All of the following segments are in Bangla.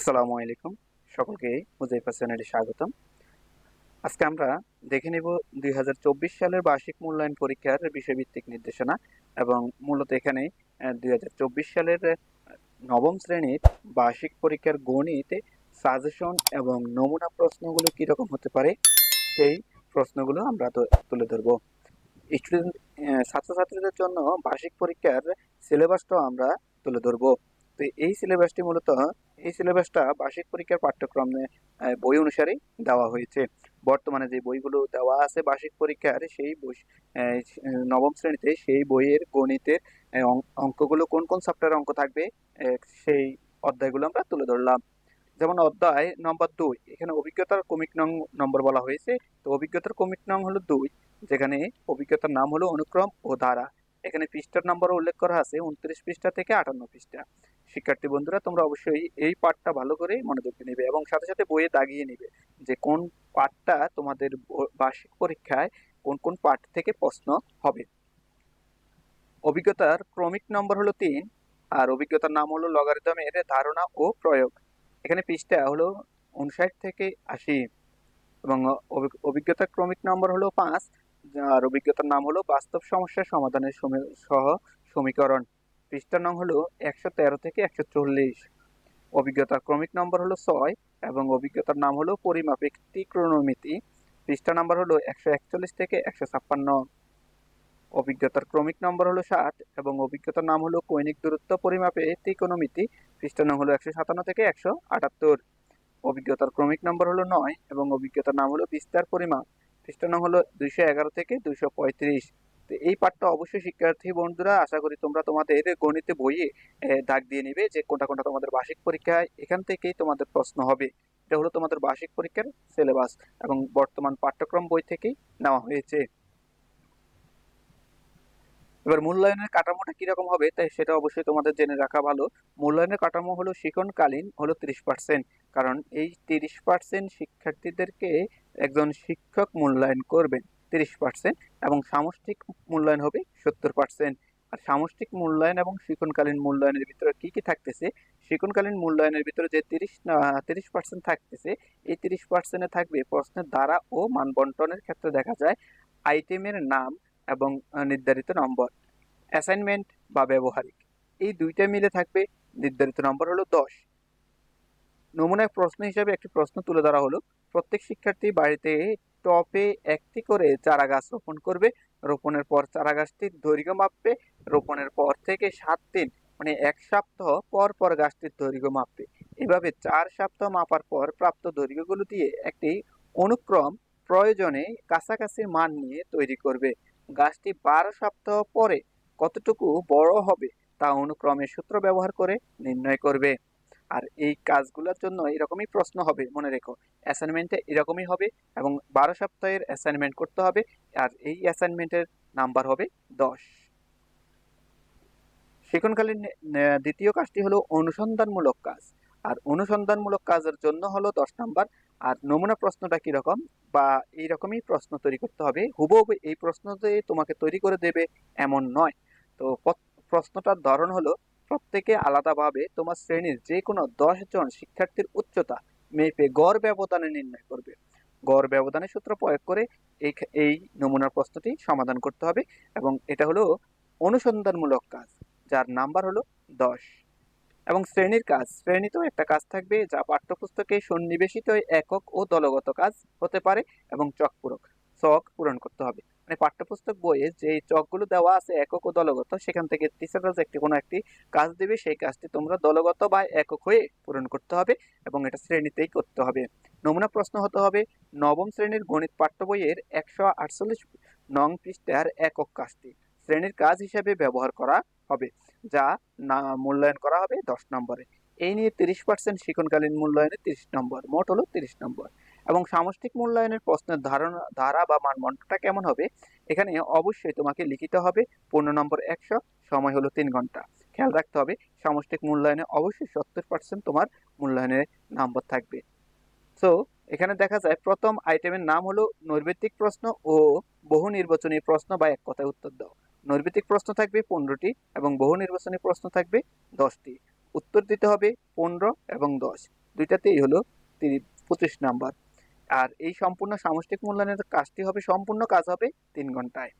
আসসালামু আলাইকুম। সকলকে হুজাইফা চ্যানেলে স্বাগতম। আজকে আমরা দেখে নেব দুই হাজার চব্বিশ সালের বার্ষিক মূল্যায়ন পরীক্ষার বিষয়ভিত্তিক নির্দেশনা এবং মূলত এখানে দুই হাজার চব্বিশ সালের নবম শ্রেণির বার্ষিক পরীক্ষার গণিতে সাজেশন এবং নমুনা প্রশ্নগুলো কীরকম হতে পারে, সেই প্রশ্নগুলো আমরা তুলে ধরব। স্টুডেন্ট ছাত্রছাত্রীদের জন্য বার্ষিক পরীক্ষার সিলেবাসটাও আমরা তুলে ধরব। তো এই সিলেবাসটি মূলত, এই সিলেবাসটা বার্ষিক পরীক্ষার পাঠ্যক্রমে বই অনুসারে দেওয়া হয়েছে। বর্তমানে যে বইগুলো দেওয়া আছে বার্ষিক পরীক্ষার, সেই বই নবম শ্রেণীতে সেই বইয়ের গণিতের অঙ্কগুলো কোন কোন চ্যাপ্টারের অঙ্ক থাকবে সেই অধ্যায়গুলো আমরা তুলে ধরলাম। যেমন অধ্যায় নম্বর দুই, এখানে অভিজ্ঞতার কমিক নং নম্বর বলা হয়েছে। তো অভিজ্ঞতার কমিক নং হলো দুই, যেখানে অভিজ্ঞতার নাম হলো অনুক্রম ও ধারা এখানে পৃষ্ঠার নম্বর উল্লেখ করা আছে, উনত্রিশ পৃষ্ঠা থেকে আটান্ন পৃষ্ঠা। শিক্ষার্থী বন্ধুরা, তোমরা অবশ্যই এই পাঠটা ভালো করে মনোযোগ দিয়ে নেবে এবং সাথে সাথে বইয়ে দাগিয়ে নেবে যে কোন পাঠটা তোমাদের বার্ষিক পরীক্ষায় কোন কোন পাঠ থেকে প্রশ্ন হবে। অভিজ্ঞতার ক্রমিক নম্বর হলো তিন, আর অভিজ্ঞতার নাম হলো লগারিদমের ধারণা ও প্রয়োগ। এখানে পৃষ্ঠা হলো উনষাট থেকে আশি এবং অভি- অভিজ্ঞতার ক্রমিক নম্বর হলো পাঁচ আর অভিজ্ঞতার নাম হলো বাস্তব সমস্যা সমাধানের সমী- সহ সমীকরণ। পৃষ্ঠা নং হলো একশো তেরো থেকে একশো চল্লিশ। অভিজ্ঞতার ক্রমিক নম্বর হলো ছয় এবং অভিজ্ঞতার নাম হলো পরিমাপিক ত্রিকোণমিতি। পৃষ্ঠা নম্বর হলো একশো একচল্লিশ থেকে একশো ছাপ্পান্ন। অভিজ্ঞতার ক্রমিক নম্বর হলো ষাট এবং অভিজ্ঞতার নাম হলো কৈনিক দূরত্ব পরিমাপে ত্রিকোণমিতি। পৃষ্ঠা নং হলো একশো সাতান্ন থেকে একশো আটাত্তর। অভিজ্ঞতার ক্রমিক নম্বর হলো নয় এবং অভিজ্ঞতার নাম হলো বিস্তার পরিমাপ। পৃষ্ঠা হলো দুইশো এগারো থেকে দুইশো পঁয়ত্রিশ। তো এই পাঠটা অবশ্যই শিক্ষার্থী বন্ধুরা, আশা করি তোমরা তোমাদের গণিতে বইয়ে দাগ দিয়ে নেবে যে কোনটা কোনটা তোমাদের বার্ষিক পরীক্ষায় এখান থেকেই তোমাদের প্রশ্ন হবে। এটা হলো তোমাদের বার্ষিক পরীক্ষার সিলেবাস এবং বর্তমান পাঠ্যক্রম বই থেকেই নেওয়া হয়েছে। এবার মূল্যায়নের কাঠামোটা কীরকম হবে, তাই সেটা অবশ্যই তোমাদের জেনে রাখা ভালো। মূল্যায়নের কাঠামো হলো শিক্ষণকালীন, হলো তিরিশ পার্সেন্ট কারণ এই তিরিশ পার্সেন্ট শিক্ষার্থীদেরকে একজন শিক্ষক মূল্যায়ন করবেন তিরিশ পার্সেন্ট এবং সামষ্টিক মূল্যায়ন হবে সত্তর পার্সেন্ট আর সামষ্টিক মূল্যায়ন এবং শিক্ষণকালীন মূল্যায়নের ভিতরে কি কি থাকতেছে? শিক্ষণকালীন মূল্যায়নের ভিতরে যে তিরিশ তিরিশ পার্সেন্ট থাকতেছে, এই তিরিশ পার্সেন্টে থাকবে প্রশ্নের দ্বারা ও মানবন্টনের ক্ষেত্রে দেখা যায় আইটেমের নাম এবং নির্ধারিত নম্বর। অ্যাসাইনমেন্ট বা ব্যবহারিক। এই দুইটা মিলে থাকবে, নির্ধারিত নম্বর হলো দশ। নমুনায় প্রশ্ন হিসাবে একটি প্রশ্ন তুলে ধরা হলো, প্রত্যেক শিক্ষার্থী বাড়িতে টপে একটি করে চারা গাছ রোপণ করবে, রোপণের পর চারা গাছটির দৈর্ঘ্য মাপবে, রোপণের পর থেকে সাত দিন মানে এক সপ্তাহ পর পর গাছটির দৈর্ঘ্য মাপবে। এভাবে চার সপ্তাহ মাপার পর প্রাপ্ত দৈর্ঘ্যগুলো দিয়ে একটি অনুক্রম প্রয়োজনে কাছাকাছি মান নিয়ে তৈরি করবে। গাছটি বারো সপ্তাহ পরে কতটুকু বড় হবে তা অনুক্রমের সূত্র ব্যবহার করে নির্ণয় করবে। আর এই কাজগুলোর জন্য এরকমই প্রশ্ন হবে, মনে রেখো। অ্যাসাইনমেন্টে এরকমই হবে এবং বারো সপ্তাহের অ্যাসাইনমেন্ট করতে হবে আর এই অ্যাসাইনমেন্টের নাম্বার হবে দশ। শিক্ষণকালীন দ্বিতীয় কাজটি হলো অনুসন্ধানমূলক কাজ। আর অনুসন্ধানমূলক কাজের জন্য হলো দশ নাম্বার। আর নমুনা প্রশ্নটা কীরকম বা এইরকমই প্রশ্ন তৈরি করতে হবে। হুবহু এই প্রশ্নতে তোমাকে তৈরি করে দেবে এমন নয়। তো প্রশ্নটার ধরন হলো, প্রত্যেকে আলাদাভাবে তোমার শ্রেণির যে কোনো জন শিক্ষার্থীর উচ্চতা মেপে গড় ব্যবধানে নির্ণয় করবে। গড় ব্যবধানের সূত্র প্রয়োগ করে এই এই নমুনার প্রশ্নটি সমাধান করতে হবে। এবং এটা হলো অনুসন্ধানমূলক কাজ, যার নাম্বার হলো দশ। এবং শ্রেণির কাজ। শ্রেণীতেও একটা কাজ থাকবে যা পাঠ্যপুস্তকে সন্নিবেশিত একক ও দলগত কাজ হতে পারে এবং চক পূরক চক পূরণ করতে হবে। মানে পাঠ্যপুস্তক বইয়ে যে চকগুলো দেওয়া আছে একক ও দলগত, সেখান থেকে টিচাররা যে একটি কোনো একটি কাজ দেবে, সেই কাজটি তোমরা দলগত বা একক হয়ে পূরণ করতে হবে এবং এটা শ্রেণীতেই করতে হবে। নমুনা প্রশ্ন হতে হবে, নবম শ্রেণির গণিত পাঠ্য বইয়ের একশো আটচল্লিশ নং পৃষ্ঠার একক কাজটি। শ্রেণির কাজ হিসেবে ব্যবহার করা হবে, যা না মূল্যায়ন করা হবে দশ নম্বরে। এই নিয়ে তিরিশ পার্সেন্ট শিক্ষণকালীন মূল্যায়নে তিরিশ নম্বর, মোট হলো তিরিশ নম্বর। এবং সামষ্টিক মূল্যায়নের প্রশ্নের ধারণা, ধারা বা মানমণ্ডটা কেমন হবে, এখানে অবশ্যই তোমাকে লিখিত হবে। পনেরো নম্বর একশো, সময় হলো তিন ঘণ্টা। খেয়াল রাখতে হবে, সামষ্টিক মূল্যায়নে অবশ্যই সত্তর পার্সেন্ট তোমার মূল্যায়নের নাম্বার থাকবে। সো এখানে দেখা যায় প্রথম আইটেমের নাম হলো নৈর্ব্যক্তিক প্রশ্ন ও বহু নির্বাচনী প্রশ্ন বা এক কথায় উত্তর দাও। নৈর্ব্যক্তিক প্রশ্ন থাকবে পনেরোটি এবং বহু নির্বাচনী প্রশ্ন থাকবে দশটি। উত্তর দিতে হবে পনেরো এবং দশ। দুইটাতেই হলো পঁচিশ নাম্বার। আর এই সম্পূর্ণ সামষ্টিক মূল্যায়নের কাজটি হবে, সম্পূর্ণ কাজ হবে তিন ঘন্টায়।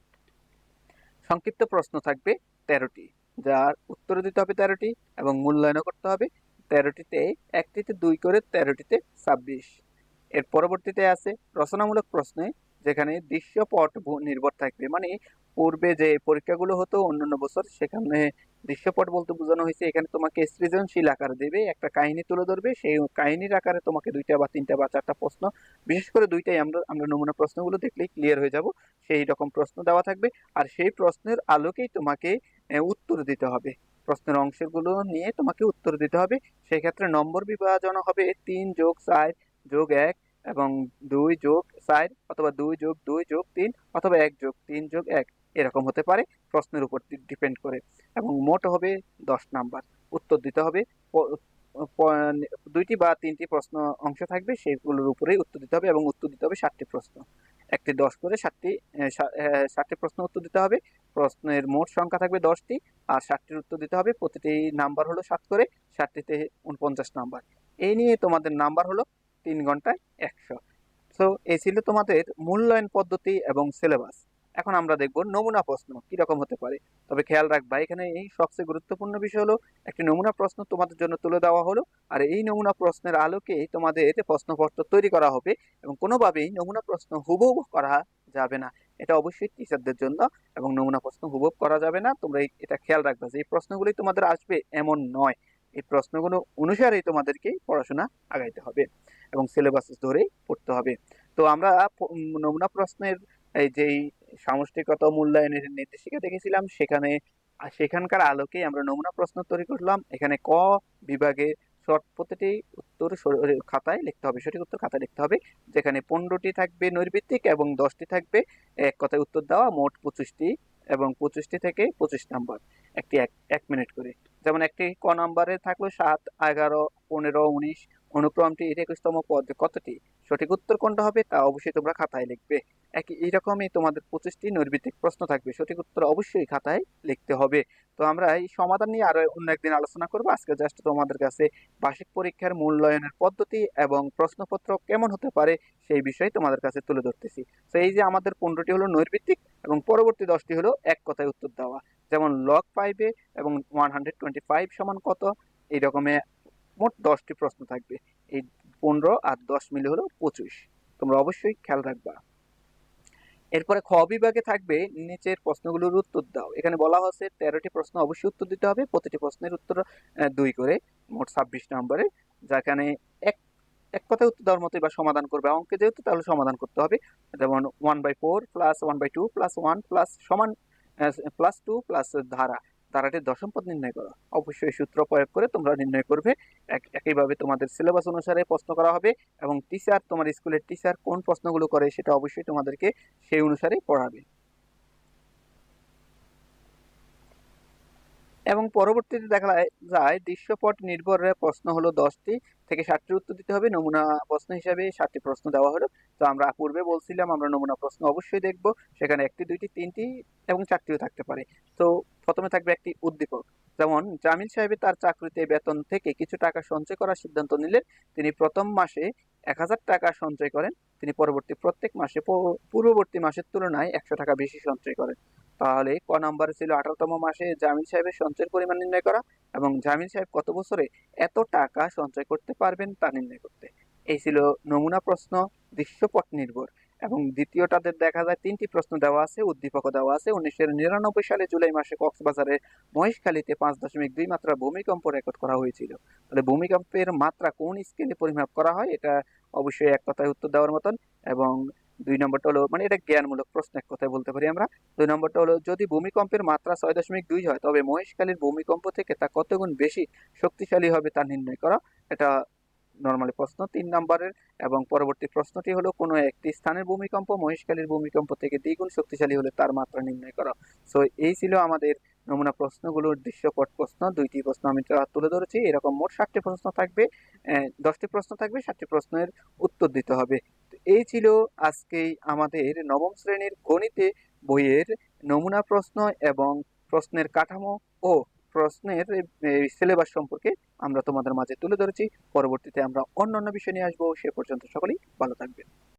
সংক্ষিপ্ত প্রশ্ন থাকবে তেরোটি। যার উত্তর দিতে হবে তেরোটি এবং মূল্যায়নও করতে হবে তেরোটিতে একটিতে দুই করে তেরোটিতে ছাব্বিশ। এর পরবর্তীতে আছে রচনামূলক প্রশ্নে যেখানে দৃশ্যপট নির্ভর থাকবে। মানে পূর্বে যে পরীক্ষাগুলো হতো অন্যান্য বছর, সেখানে দৃশ্যপট বলতে বোঝানো হয়েছে, এখানে তোমাকে সৃজনশীল আকার দেবে, একটা কাহিনী তুলে ধরবে, সেই কাহিনীর আকারে তোমাকে দুইটা বা তিনটা বা চারটা প্রশ্ন, বিশেষ করে দুইটাই আমরা আমরা নমুনা প্রশ্নগুলো দেখলেই ক্লিয়ার হয়ে যাব, সেই রকম প্রশ্ন দেওয়া থাকবে, আর সেই প্রশ্নের আলোকেই তোমাকে উত্তর দিতে হবে। প্রশ্নের অংশগুলো নিয়ে তোমাকে উত্তর দিতে হবে, সেক্ষেত্রে নম্বর বিভাজন হবে তিন যোগ চার যোগ এক এবং দুই যোগ চার অথবা দুই যোগ দুই যোগ তিন অথবা এক যোগ তিন যোগ এক, এরকম হতে পারে। প্রশ্নের উপর ডিপেন্ড করে। এবং মোট হবে দশ নাম্বার। উত্তর দিতে হবে। দুইটি বা তিনটি প্রশ্ন অংশ থাকবে, সেগুলোর উপরেই উত্তর দিতে হবে এবং উত্তর দিতে হবে ষাটটি প্রশ্ন। একটি দশ করে ষাটটি ষাটটি প্রশ্ন উত্তর দিতে হবে। প্রশ্নের মোট সংখ্যা থাকবে দশটি আর ষাটটির উত্তর দিতে হবে। প্রতিটি নাম্বার হলো সাত করে ষাটটিতে উনপঞ্চাশ নাম্বার। এই নিয়ে তোমাদের নাম্বার হলো তিন ঘন্টায় একশো। সো এই ছিল তোমাদের মূল্যায়ন পদ্ধতি এবং সিলেবাস এখন আমরা দেখব নমুনা প্রশ্ন কীরকম হতে পারে। তবে খেয়াল রাখবা, এখানে এই সবচেয়ে গুরুত্বপূর্ণ বিষয় হলো, একটি নমুনা প্রশ্ন তোমাদের জন্য তুলে দেওয়া হলো, আর এই নমুনা প্রশ্নের আলোকেই তোমাদের প্রশ্নপত্র তৈরি করা হবে এবং কোনোভাবেই নমুনা প্রশ্ন হুবহু করা যাবে না। এটা অবশ্যই টিচারদের জন্য এবং নমুনা প্রশ্ন হুবহু করা যাবে না। তোমরা এটা খেয়াল রাখবা যে এই প্রশ্নগুলি তোমাদের আসবে এমন নয়। এই প্রশ্নগুলো অনুসারেই তোমাদেরকে পড়াশোনা আগাইতে হবে। এবং সিলেবাস ধরেই পড়তে হবে। তো আমরা নমুনা প্রশ্নের যেই সামষ্টিকতা মূল্যায়নের নির্দেশিকা দেখেছিলাম, সেখানে, সেখানকার আলোকেই আমরা নমুনা প্রশ্ন তৈরি করলাম। এখানে ক বিভাগে শর্ট প্রতিটি উত্তর খাতায় লিখতে হবে, সঠিক উত্তর খাতায় লিখতে হবে। যেখানে পনেরোটি থাকবে নৈর্ভিত্তিক এবং দশটি থাকবে এক কথায় উত্তর দেওয়া, মোট পঁচিশটি এবং পঁচিশটি থেকে পঁচিশ নাম্বার। একটি এক এক মিনিট করে। যেমন একটি ক নাম্বারে থাকল সাত, এগারো, পনেরো, উনিশ অনুক্রমটি এর একুশতম পদ কতটি? সঠিক উত্তর কোনটা হবে তা অবশ্যই তোমরা খাতায় লিখবে। একই, এইরকমই তোমাদের পঁচিশটি নৈর্ভিত্তিক প্রশ্ন থাকবে। সঠিক উত্তর অবশ্যই খাতায় লিখতে হবে। তো আমরা এই সমাধান নিয়ে আরও অন্য একদিন আলোচনা করব। আজকে জাস্ট তোমাদের কাছে বার্ষিক পরীক্ষার মূল্যায়নের পদ্ধতি এবং প্রশ্নপত্র কেমন হতে পারে সেই বিষয়ে তোমাদের কাছে তুলে ধরতেছি। তো এই যে আমাদের পনেরোটি হলো নৈর্ভিত্তিক এবং পরবর্তী দশটি হলো এক কথায় উত্তর দেওয়া। যেমন লগ ফাইভে এবং ওয়ান হান্ড্রেড টোয়েন্টি ফাইভ সমান কত? এই রকমের মোট দশটি প্রশ্ন থাকবে। এই পনেরো আর দশ মিলে হলো পঁচিশ। তোমরা অবশ্যই খেয়াল রাখবা। এরপরে খ বিভাগে থাকবে, নিচের প্রশ্নগুলোর উত্তর দাও। এখানে বলা হচ্ছে তেরোটি প্রশ্ন অবশ্যই উত্তর দিতে হবে। প্রতিটি প্রশ্নের উত্তর দুই করে, মোট ছাব্বিশ নম্বরে, যেখানে এক এক কথায় উত্তর দেওয়ার মতোই বা সমাধান করবে। অঙ্কে যেহেতু, তাহলে সমাধান করতে হবে। যেমন one by four plus one by two plus one plus সমান প্লাস টু প্লাস ধারা। ধারাটির দশম পদ নির্ণয় করো, অবশ্যই সূত্র প্রয়োগ করে তোমরা নির্ণয় করবে। এক, একইভাবে তোমাদের সিলেবাস অনুসারে প্রশ্ন করা হবে এবং টিচার তোমার স্কুলের টিচার কোন প্রশ্নগুলো করে সেটা অবশ্যই তোমাদেরকে সেই অনুসারে পড়াবে। এবং পরবর্তীতে দেখা যায়, দৃশ্যপট নির্ভরে প্রশ্ন হলো দশটি থেকে ষাটটির উত্তর দিতে হবে। নমুনা প্রশ্ন হিসাবে ষাটটি প্রশ্ন দেওয়া হলো। তো আমরা পূর্বে বলছিলাম, আমরা নমুনা প্রশ্ন অবশ্যই দেখব। সেখানে একটি, দুইটি, তিনটি এবং চারটিও থাকতে পারে। তো প্রথমে থাকবে একটি উদ্দীপক। যেমন, জামিল সাহেবের তার চাকরিতে বেতন থেকে কিছু টাকা সঞ্চয় করার সিদ্ধান্ত নিলেন। তিনি প্রথম মাসে এক হাজার টাকা সঞ্চয় করেন। তিনি পরবর্তী প্রত্যেক মাসে, পূর্ববর্তী মাসের তুলনায় একশো টাকা বেশি সঞ্চয় করেন। তাহলে ক নাম্বারে ছিল আঠারোতম মাসে জামিল সাহেবের সঞ্চয়ের পরিমাণ নির্ণয় করা এবং জামিল সাহেব কত বছরে এত টাকা সঞ্চয় করতে পারবেন তা নির্ণয় করতে। এই ছিল নমুনা প্রশ্ন, দৃশ্যপট নির্ভর এবং দ্বিতীয়টাতে দেখা যায় তিনটি প্রশ্ন দেওয়া আছে উদ্দীপকও দেওয়া আছে। উনিশশো নিরানব্বই সালে জুলাই মাসে কক্সবাজারের মহেশখালীতে পাঁচ দশমিক দুই মাত্রা ভূমিকম্প রেকর্ড করা হয়েছিল। তাহলে ভূমিকম্পের মাত্রা কোন স্কেলে পরিমাপ করা হয়? এটা অবশ্যই এক কথায় উত্তর দেওয়ার মতন এবং দুই নম্বরটা হলো মানে এটা জ্ঞানমূলক প্রশ্ন, এক কথায় বলতে পারি আমরা। দুই নম্বরটা হলো, যদি ভূমিকম্পের মাত্রা ছয় দশমিক দুই হয়, তবে মহেশখালীর ভূমিকম্প থেকে তা কতগুণ বেশি শক্তিশালী হবে তা নির্ণয় করা, এটা নর্মালি প্রশ্ন তিন নম্বরের। এবং পরবর্তী প্রশ্নটি হলো, কোনো একটি স্থানের ভূমিকম্প মহেশখালীর ভূমিকম্প থেকে দ্বিগুণ শক্তিশালী হলে তার মাত্রা নির্ণয় করা। সো এই ছিল আমাদের নমুনা প্রশ্নগুলোর দৃশ্যপট প্রশ্ন। দুইটি প্রশ্ন আমি তুলে ধরেছি। এরকম মোট ষাটটি প্রশ্ন থাকবে দশটি প্রশ্ন থাকবে ষাটটি প্রশ্নের উত্তর দিতে হবে। এই ছিল আজকেই আমাদের নবম শ্রেণির গণিতে বইয়ের নমুনা প্রশ্ন এবং প্রশ্নের কাঠামো ও প্রশ্নের সিলেবাস সম্পর্কে আমরা তোমাদের মাঝে তুলে ধরেছি। পরবর্তীতে আমরা অন্যান্য বিষয় নিয়ে আসব। সে পর্যন্ত সকলেই ভালো থাকবে